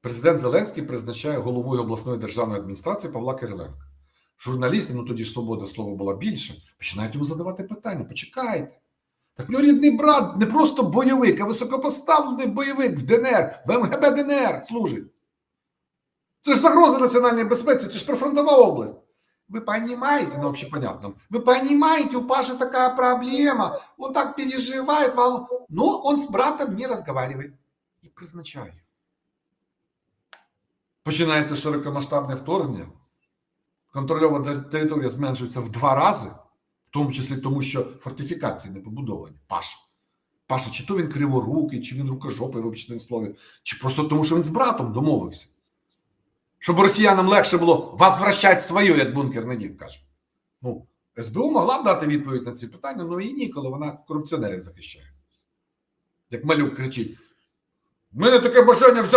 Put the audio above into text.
Президент Зеленський призначає головою обласної державної адміністрації Павла Кириленка. Журналісти, ну тоді ж свобода слова була більше, починають йому задавати питання. Почекайте. Так ну рідний брат не просто бойовик, а високопоставлений бойовик в ДНР, в МГБ ДНР служить. Це ж загроза національній безпеці, це ж прифронтова область. Вы понимаете, ну общепонятном, вы понимаете, у Паши такая проблема, он так переживает, волну... но он с братом не разговаривает. І призначає. Починається широкомасштабне вторгнення, контрольована територія зменшується в два рази, в тому числі тому, що фортифікації не побудовані. Паша. Паша, чи то він криворукий, чи він рукожопий, вибачте на слові, чи просто тому, що він з братом домовився. Щоб росіянам легше було возвращати свою, як бункерний дім каже. Ну, СБУ могла б дати відповідь на ці питання, але і ніколи вона корупціонерів захищає. Як малюк кричить: в мене таке бажання взяти.